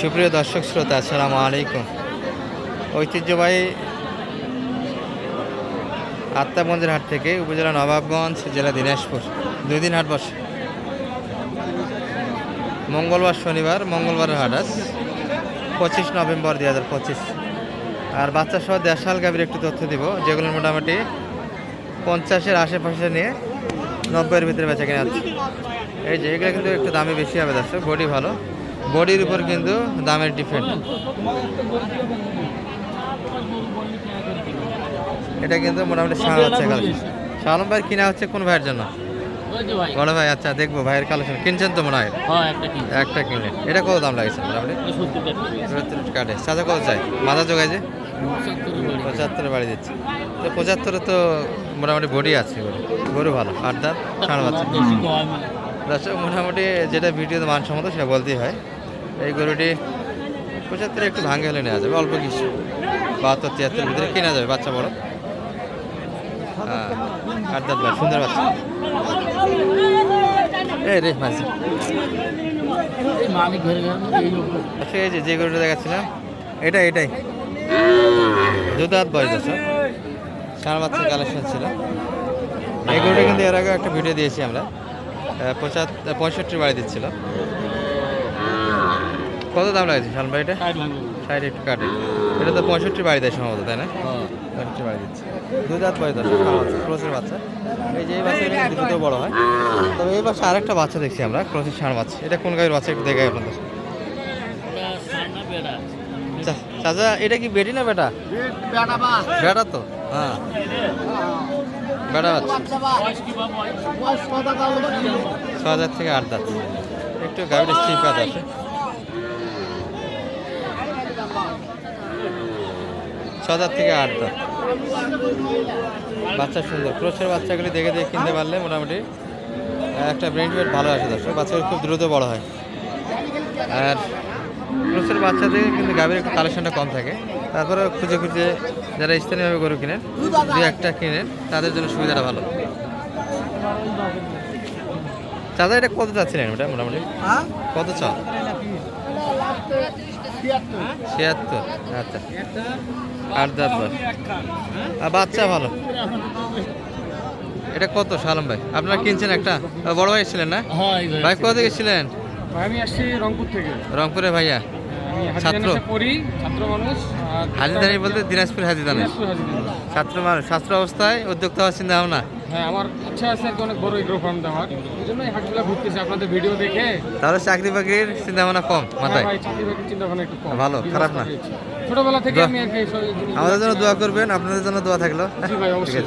সুপ্রিয় দর্শক শ্রোতা, আসসালামু আলাইকুম। ঐতিহ্যবাহী আত্মাবন্দের হাট থেকে উপজেলা নবাবগঞ্জ, জেলা দিনাজপুর। দুই দিন হাট বসে। মঙ্গলবার শনিবার, মঙ্গলবারের হাট আজ। পঁচিশ নভেম্বর দুই হাজার পঁচিশ। আর বাচ্চা সহ দেড়শাল গাভীর একটু তথ্য দিব, যেগুলো মোটামুটি পঞ্চাশের আশেপাশে নিয়ে নব্বইয়ের ভিতরে বেচা কেনা হচ্ছে। এই যে, এগুলো কিন্তু একটু দামে বেশি হবে দর্শক, বডি ভালো। বডির উপর কিন্তু দামের ডিফেন্ড এটা কিন্তু মোটামুটি সাড়ে হচ্ছে কালেকশন। শালম ভাইয়ের কিনা হচ্ছে কোন ভাইয়ের জন্য? বড় ভাই। আচ্ছা দেখব ভাইয়ের কালেকশন। কিনছেন তো মনে হয়? হ্যাঁ একটা কিনলেন। এটা কত দাম লাগছে মোটামুটি? কাটে। সাজা কত চাই মাথা জোগায় যে পঁচাত্তরে বাড়ি দিচ্ছে। তো পঁচাত্তরে তো মোটামুটি বডি আছে গরু ভালো আট দাঁত সাড়ে বাচ্চা। দর্শক মোটামুটি যেটা ভিডিওতে মানসম্মত সেটা বলতেই হয়। এই গরুটি পঁচাত্তরে একটু ভাঙে হলে নেওয়া যাবে অল্প কিছু। বাহাত্তর তিয়াত্তর ভিতরে কেনা যাবে বাচ্চা বড়। হ্যাঁ আট দাঁত বাড়ি সুন্দর বাচ্চা। এই রে মাঝি। এই আচ্ছা এই যে যে গরুটা দেখাচ্ছিলাম এটা এটাই। দু দাঁত বয়স দর্শক সার বাচ্চার কালেকশন ছিল। এই গরুটা কিন্তু এর আগে একটা ভিডিও দিয়েছি আমরা। পঁচাত্তর পঁয়ষট্টি বাড়ি দিচ্ছিল কত দাম লাগছে শাল বাড়িটা ষাট ভাঙবে ষাট একটু কাটে। এটা তো পঁয়ষট্টি বাড়ি দেয় সম্ভবত তাই না? পঁয়ষট্টি বাড়ি দিচ্ছে। দু দাঁত বয়স দর্শক ক্রসের বাচ্চা। এই যে এই বাচ্চাটা কিন্তু দুটো বড় হয়। তবে এই বাচ্চা আরেকটা বাচ্চা দেখছি আমরা ক্রসের ষাঁড় বাচ্চা। এটা কোন গাড়ির বাচ্চা? একটু দেখাই আপনাদের। এটা চাচা এটা কি বেটি না বেটা? বেটা তো? হ্যাঁ। বেটা বাচ্চা। ছ হাজার থেকে আট দাঁত। একটু গাড়িটা স্টিপাত আছে। ছ হাজার থেকে আট দাঁত বাচ্চা সুন্দর। ক্রোচের বাচ্চাগুলি দেখে দেখে কিনতে পারলে মোটামুটি একটা ব্রেন ওয়েট ভালো আসে দর্শক। বাচ্চাগুলো খুব দ্রুত বড় হয়। আর ক্রোচের বাচ্চাদের কিন্তু গাভীর একটু কালেকশনটা কম থাকে। তারপরে খুঁজে খুঁজে যারা স্থানীয়ভাবে গরু কিনেন দু একটা কিনেন তাদের জন্য সুবিধাটা ভালো। চাচা এটা কত চাচ্ছিলেন ওটা মোটামুটি? কত চ ছিয়াত্তর। আচ্ছা। আট দাঁত আর বাচ্চা ভালো। এটা কত সালাম ভাই? আপনারা কিনছেন একটা? বড় ভাই ছিলেন না? হ্যাঁ ভাই কোথা থেকে ছিলেন? আমি আসছি রংপুর থেকে। রংপুরে ভাইয়া? ছাত্র? হাজিদানিতে ছাত্র মানুষ হাজিদানি বলতে দিনাজপুর হাজিদানি। দিনাজপুর ছাত্র মানুষ ছাত্র অবস্থায় উদ্যোক্তা হওয়ার চিন্তা ভাবনা? হ্যাঁ আমার ইচ্ছা আছে আর অনেক বড় এগ্রো ফার্ম দেওয়ার। এই জন্য হাটগুলা ঘুরতেছি আপনাদের ভিডিও দেখে। তাহলে চাকরি বাকরির চিন্তা ভাবনা কম হ্যাঁ মাথায় চাকরি বাকরির চিন্তা ভাবনা একটু কম। ভালো, খারাপ না। ছোটবেলা থেকে আমি আর কি আমাদের জন্য দোয়া করবেন আপনাদের জন্য দোয়া থাকল। জি ভাই, অবশ্যই।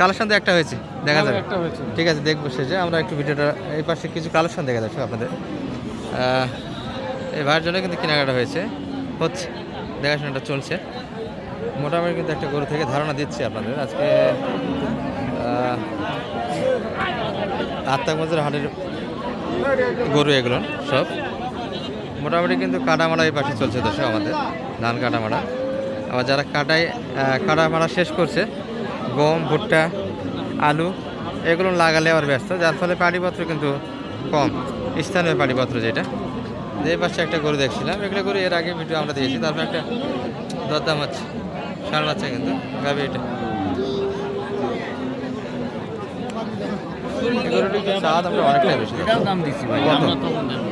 কালেকশন তো একটা হয়েছে দেখা ভালো যাবে। একটা হয়েছে। ঠিক আছে দেখব শেষে। আমরা একটু ভিডিওটা এই পাশে কিছু কালেকশন দেখা যাচ্ছে আপনাদের। এই ভাইয়ের জন্য কিন্তু কেনাকাটা হয়েছে। হচ্ছে দেখাশোনাটা চলছে। মোটামুটি কিন্তু একটা গরু থেকে ধারণা দিচ্ছি আপনাদের। আজকে আত্মাগঞ্জের হাটের গরু এগুলো সব। মোটামুটি কিন্তু কাটামারা এই পাশে চলছে দর্শক আমাদের ধান কাটামারা। আবার যারা কাটাই কাটামারা শেষ করছে গম ভুট্টা আলু এগুলো লাগালে আবার ব্যস্ত যার ফলে পানিপত্র কিন্তু কম স্থানীয় পানিপত্র যেটা। যে পাশে একটা গরু দেখছিলাম এগুলো গরু এর আগে ভিডিও আমরা দিয়েছি তারপর একটা দরদাম হচ্ছে ষাঁড় বাচ্চা কিন্তু গাবি এটা। গরুটির স্বাদ আমরা অনেকটাই বেশি দাম দিচ্ছি ভাই আমরা তো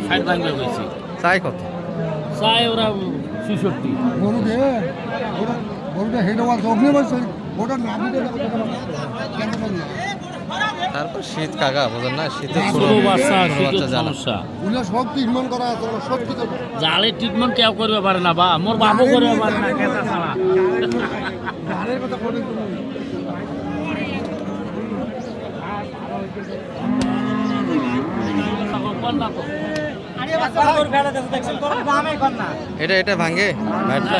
ষাট চাই কত চাই ওরা ছেষট্টি গরু দে গরুটা অগ্নি বলছে ওটা নামি তারপর শীত কাকা বোঝেন না শীতে ছোট বাচ্চা শীতের সমস্যা সব ট্রিটমেন্ট করা আছে সব কিছু জালে ট্রিটমেন্ট কেউ করবে পারে না বা মোর বাবু করবে পারে না কেঁচা ছাড়া কথা তুমি না, না, এটা না।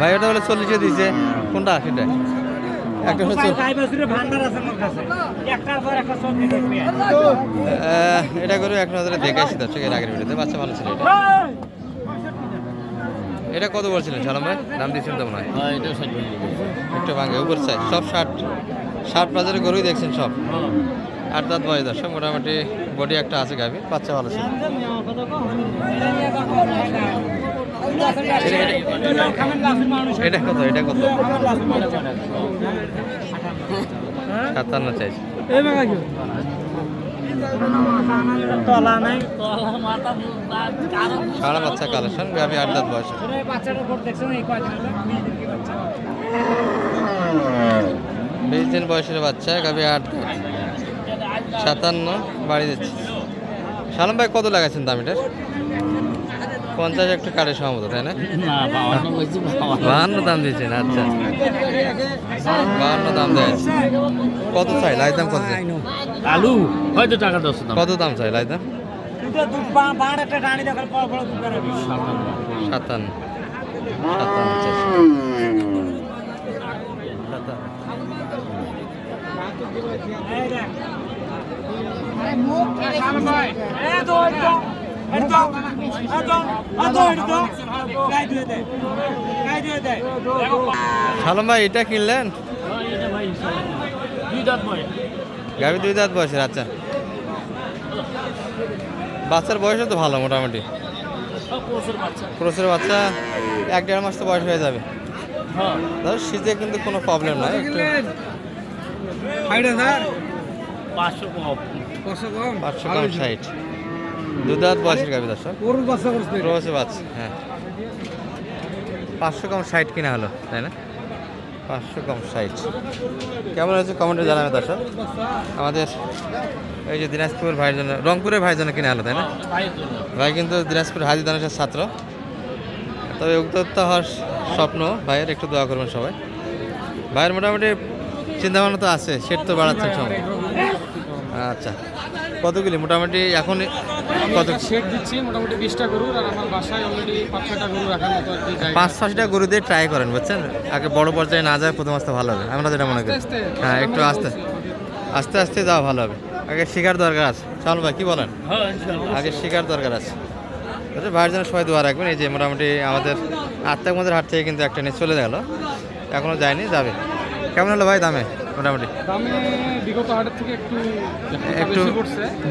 ভাই ওটা বলে চল্লিশে দিয়েছে কোনটা? সেটা। একটা এটা করে এক নজরে দেখে আসি দর্শক এর আগের ভিডিওতে। বাচ্চা ভালো ছিল এটা। এটা কত বলছিলেন সালাম ভাই? দাম দিয়েছেন তো মনে হয়। হ্যাঁ। একটু ভাঙে উপর চাই সব ষাট ষাট বাজারে গরুই দেখছেন সব। আট দাঁত বয়স দর্শক, মোটামুটি বডি একটা আছে গাভি বাচ্চা ভালো ছিল। এটা কত এটা কত? সাতান্ন চাইছে। সারা বাচ্চা কালেকশন আট দাঁত বয়স বিশ দিন বয়সের বাচ্চা, গাভি আট দাঁত। সাতান্ন বাড়ি দিচ্ছে। সালাম ভাই কত লাগাচ্ছেন দাম এটার? পঞ্চাশ একটু কাটে সম্ভবত তাই না? বাহান্ন দাম দিয়েছেন আচ্ছা। বাহান্ন দাম দেওয়া আছে কত চাই? লাই দাম কত আলু হয়তো টাকা দশ দাম। কত দাম চাই লাই দাম? সাতান্ন। সাতান্ন। সালাম ভাই এটা কিনলেন হ্যাঁ, দুই দাঁত বয়স। গাভি দুই দাঁত বয়সের আচ্ছা বাচ্চার বয়সও তো ভালো মোটামুটি সব পরশুর বাচ্চা। ক্রোসের বাচ্চা এক দেড় মাস তো বয়স হয়ে যাবে হ্যাঁ। ধর শীতে কিন্তু কোনো প্রবলেম নাই পাঁচশো কম। পাঁচশো কম ষাট দু দাঁত বয়সের গাভি দর্শক। ক্রোসে বাচ্চা হ্যাঁ। পাঁচশো কম ষাট কিনা হলো তাই না? পাঁচশো কম ষাট। কেমন হয়েছে কমেন্টে জানাবে দর্শক। আমাদের এই যে দিনাজপুর ভাইয়ের জন্য রংপুরের ভাইয়ের জন্য কিনা হলো তাই না? ভাই কিন্তু দিনাজপুর হাজি দানেশের ছাত্র। তবে উদ্যোক্তা হওয়ার স্বপ্ন ভাইয়ের একটু দোয়া করবেন সবাই। ভাইয়ের মোটামুটি চিন্তাভাবনা তো আছে সেট তো বাড়াচ্ছেন সবাই। আচ্ছা। কতগুলি মোটামুটি এখন কত? শেড দিচ্ছি মোটামুটি বিশটা গরুর আর আমার বাসায় অলরেডি পাঁচ ছটা গরু রাখার মতো আর কি পাঁচ ছটা গরু দিয়ে ট্রাই করেন বুঝছেন? আগে বড় পর্যায়ে না যায় প্রথম আসতে ভালো হবে। আমরা যেটা মনে করি। হ্যাঁ একটু আস্তে। আস্তে আস্তে যাওয়া ভালো হবে। আগে শেখার দরকার আছে। চল ভাই কি বলেন? হ্যাঁ, আগে শেখার দরকার আছে। আচ্ছা ভাইয়ের জন্য সবাই দোয়া রাখবেন। এই যে মোটামুটি আমাদের আত্মাক মধ্যে হাট থেকে কিন্তু একটা নিয়ে চলে গেল। এখনও যায়নি যাবে। কেমন হলো ভাই দামে? মোটামুটি। দামে বিগত হাটের থেকে একটু একটু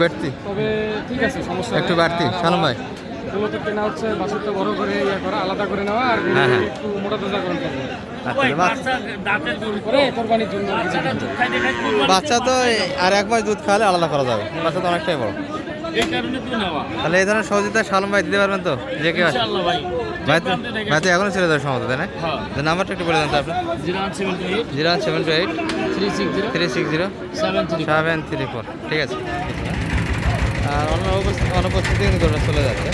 বাড়তি। তবে ঠিক আছে সমস্যা একটু। বাড়তি, সালাম ভাই। মূলত কেনা হচ্ছে বাছুরটা বড় করে ইয়ে করা আলাদা করে নেওয়া আর হ্যাঁ, হ্যাঁ। একটু মোটা তাজা করে নেওয়া। আচ্ছা বাচ্চা তো আর এক মাস দুধ খাওয়ালে আলাদা করা যাবে। বাচ্চা তো অনেকটাই বড়। তো তাহলে এই ধরনের সহযোগিতা সালম ভাই দিতে পারবেন তো? যে কেউ আসে। ভাই। ভাই তো তো এখনও ছেড়ে দেওয়ার সম্ভবত তাই না? হ্যাঁ। নাম্বারটা একটু বলে দেন তো আপনি। Zero one seven two eight. Three six zero. Three six zero. Seven three four. ঠিক আছে। আর অনুপস্থিতি কিন্তু চলে যাচ্ছে।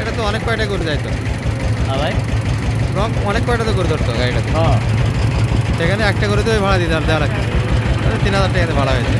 এটা তো অনেক কয়টা গরু যাইতো হ্যাঁ ভাই। রং অনেক কয়টা তো গরু ধরতো গাড়িটা হ্যাঁ। সেখানে একটা গরুতে ওই ভাড়া দিতে দেওয়া লাগছে তিন হাজার টাকা ভাড়া হয়েছে।